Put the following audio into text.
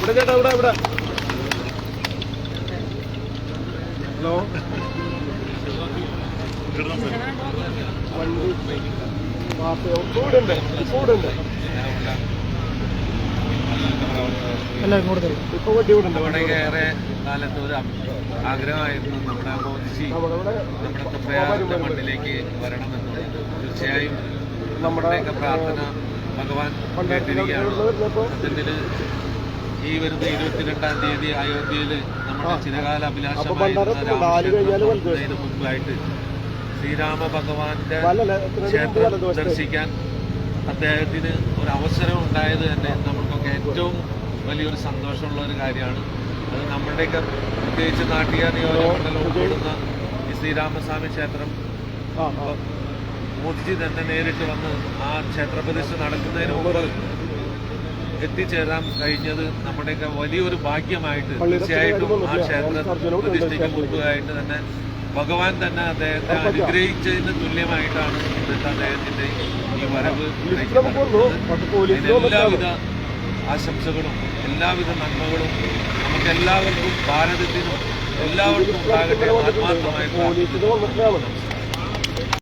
ഇവിടെ ചേട്ടാ ഇവിടെ ഇവിടെ. ഹലോ? ഇപ്പൊ വണ്ടി ഇവിടെ ഏറെ കാലത്ത് ഒരു ആഗ്രഹമായിരുന്നു നമ്മുടെ മോദിജി നമ്മുടെ തൃപ്രയാറിന്റെ മണ്ണിലേക്ക് വരണമെന്നുള്ളത് തീർച്ചയായും നമ്മുടെയൊക്കെ പ്രാർത്ഥന ഭഗവാൻ കേട്ടിരിക്കുകയാണ്. സത്യത്തിൽ ഈ വരുന്ന ഇരുപത്തിരണ്ടാം തീയതി അയോധ്യയിൽ നമ്മുടെ ചിരകാല അഭിലാഷമായിരുന്ന മുൻപായിട്ട് ശ്രീരാമ ഭഗവാന്റെ ക്ഷേത്രം ദർശിക്കാൻ അദ്ദേഹത്തിന് ഒരു അവസരം ഉണ്ടായത് തന്നെ നമ്മൾക്കൊക്കെ ഏറ്റവും വലിയൊരു സന്തോഷമുള്ള ഒരു കാര്യമാണ്. അത് നമ്മുടെയൊക്കെ പ്രത്യേകിച്ച് നാട്ടുകാർ നിയോജകമണ്ഡലം ഉൾപ്പെടുന്ന ഈ ശ്രീരാമസ്വാമി ക്ഷേത്രം. മോദിജി തന്നെ നേരിട്ട് വന്ന് ആ ക്ഷേത്രപ്രതിഷ്ഠ നടക്കുന്നതിന് മുമ്പ് എത്തിച്ചേരാൻ കഴിഞ്ഞത് നമ്മുടെയൊക്കെ വലിയൊരു ഭാഗ്യമായിട്ട് തീർച്ചയായിട്ടും ആ ക്ഷേത്രം പ്രതിഷ്ഠയ്ക്ക് മുമ്പായിട്ട് തന്നെ ഭഗവാൻ തന്നെ അദ്ദേഹത്തെ അനുഗ്രഹിച്ചതിന് തുല്യമായിട്ടാണ് ഇന്നത്തെ അദ്ദേഹത്തിന്റെ ഈ വരവ് എല്ലാവിധ ആശംസകളും എല്ലാവിധ നന്മകളും നമുക്ക് എല്ലാവർക്കും ഭാരതത്തിനും എല്ലാവർക്കും ഉണ്ടാകട്ടെ ആത്മാർത്ഥമായിട്ട് ആത്മാർത്ഥമായി പ്രാർത്ഥിക്കുന്നു. വന്നിട്ടാണ്